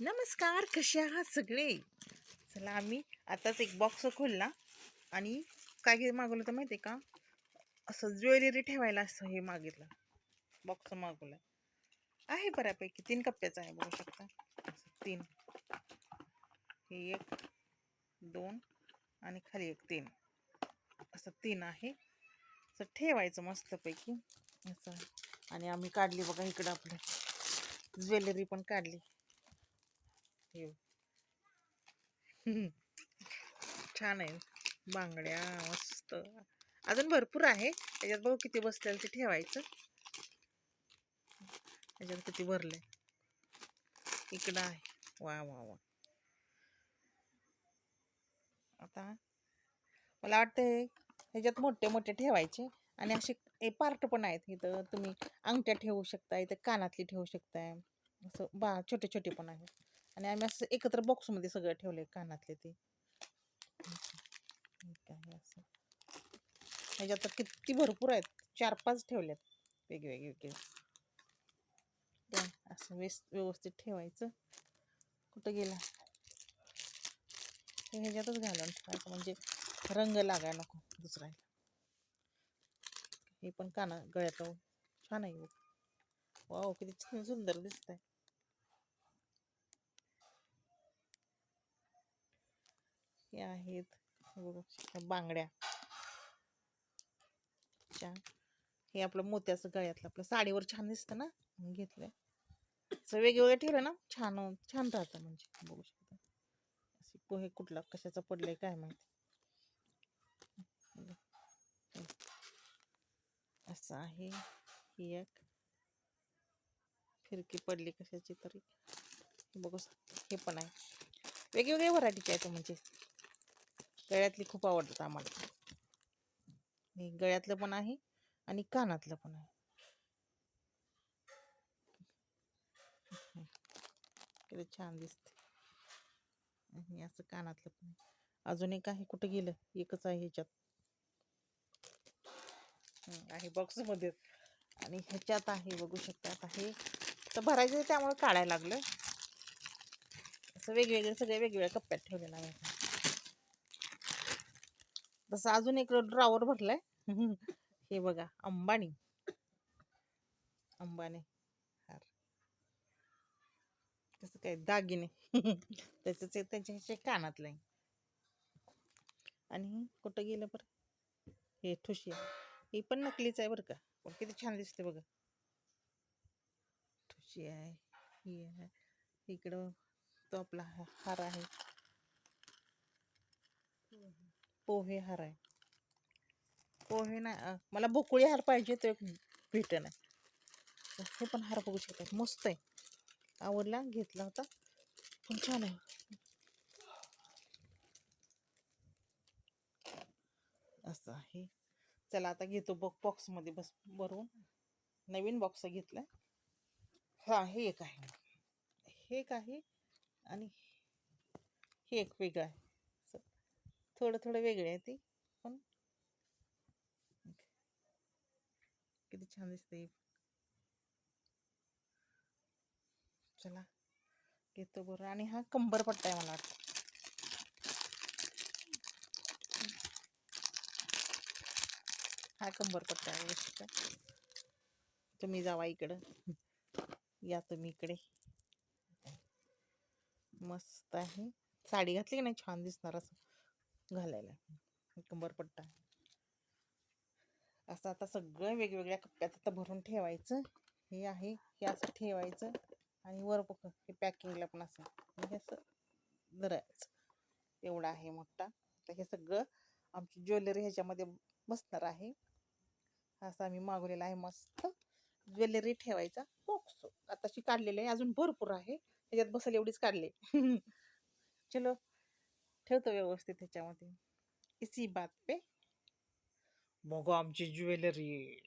नमस्कार कसे आहात सगळे? चला आम्ही आताच एक बॉक्स खोलला आणि काय मागवलं तर माहिती आहे का? असं ज्वेलरी ठेवायला असं हे मागितलं. बॉक्स मागवलं. आहे बऱ्यापैकी. तीन कप्प्याचं आहे बघू शकता. असं तीन. हे एक दोन आणि खाली एक तीन. असं तीन आहे. असं ठेवायचं मस्तपैकी. असं. आणि आम्ही काढली बघा इकडं आपलं. ज्वेलरी पण काढली. हे छान आहे. बांगड्या मस्त. अजून भरपूर आहे. त्याच्यात बघू किती बसतील ते ठेवायचं. त्याच्यात किती भरले इकडं आहे. वा वा वा. आता मला वाटतं ह्याच्यात मोठे मोठे ठेवायचे. आणि असे पार्ट पण आहेत. इथं तुम्ही अंगठ्या ठेवू शकता इथं कानातली ठेवू शकताय. असं बा छोटे छोटे पण आहेत. आणि आम्ही असं एकत्र बॉक्समध्ये सगळं ठेवलंय कानातले ते. असं. ह्याच्यात तर किती भरपूर आहेत. चार पाच ठेवल्यात. वेगवेगळे वेगळे असं व्यस व्यवस्थित ठेवायचं. कुठं गेला? ह्याच्यातच घालून ठेवायचं म्हणजे रंग लागाय नको दुसरा हे पण काना गळ्यात छान आहे वाव किती छान सुंदर दिसत आहे हे आहेत. बघू. बांगड्या. छान हे आपलं मोत्याचं गळ्यातलं. आपलं साडीवर छान दिसतं ना? घेतलंय. असं वेगवेगळं ठेवलं ना? छान छान राहतं म्हणजे. बघू शकता. असे पोहे कुठला कशाचं पडलाय काय माहिती. असं आहे. ही एक. फिरकी पडली कशाची तरी. बघू हे पण आहे. वेगवेगळ्या व्हरायटीचे आहेत म्हणजे. गळ्यातली खूप आवडतात आम्हाला. गळ्यातलं पण आहे आणि कानातलं पण आहे. छान दिसते आणि असं कानातलं पण अजून एक आहे कुठं गेलं? एकच आहे ह्याच्यात. आहे बॉक्समध्ये आणि ह्याच्यात आहे बघू शकतात आहे तर भरायचं त्यामुळे काढायला लागलं. असं वेगवेगळे सगळे वेगवेगळ्या कप्प्यात ठेवलेलं आहे. तसं अजून एक ड्रॉवर भरलाय. हे बघा अंबानी. अंबानी. हार. कसं काय दागिने. त्याच त्याच्या कानातलं आहे आणि कुठं गेलं बरं? हे ठुशी. ही पण नकलीच आहे बरं का. पण किती छान दिसते बघा. ठुशी आहे ही आहे. इकडं तो आपला हार आहे. पोहे हार आहे पोहे नाही मला बोकुळी हार पाहिजे तो एक भेटन. नाही हे पण हार बघू शकतात मस्त आहे. आवडला घेतला होता. पण छान आहे. असं आहे. चला आता घेतो बॉ बॉक्समध्ये बस भरून. नवीन बॉक्स घेतला हा हे एक आहे. हे एक आहे आणि हे एक वेगळं आहे. थोडं थोडं वेगळे आहे ती पण किती छान दिसते चला घेतो बरं. आणि हा कंबर पट्टा आहे मला वाटतं. हा कंबर पट्टा आहे तुम्ही जावा इकडं. या तुम्ही इकडे. मस्त आहे. साडी घातली की नाही? छान दिसणार असं. घालायला कंबरपट्टा असं आता सगळं वेगवेगळ्या कप्प्यात आता भरून ठेवायचं. हे आहे हे असं ठेवायचं आणि वर पक हे पॅकिंगला पण असं. म्हणजे असं धरायचं. एवढा आहे मोठा. तर हे सगळं आमची ज्वेलरी ह्याच्यामध्ये बसणार आहे. असं आम्ही मागवलेला आहे मस्त. ज्वेलरी ठेवायचा बॉक्स आताशी काढलेले आहे. अजून भरपूर आहे. त्याच्यात बसल एवढीच काढले. चलो. ठेवतो व्यवस्थित ह्याच्यामध्ये. इसी बात पे. मग आमची ज्वेलरी.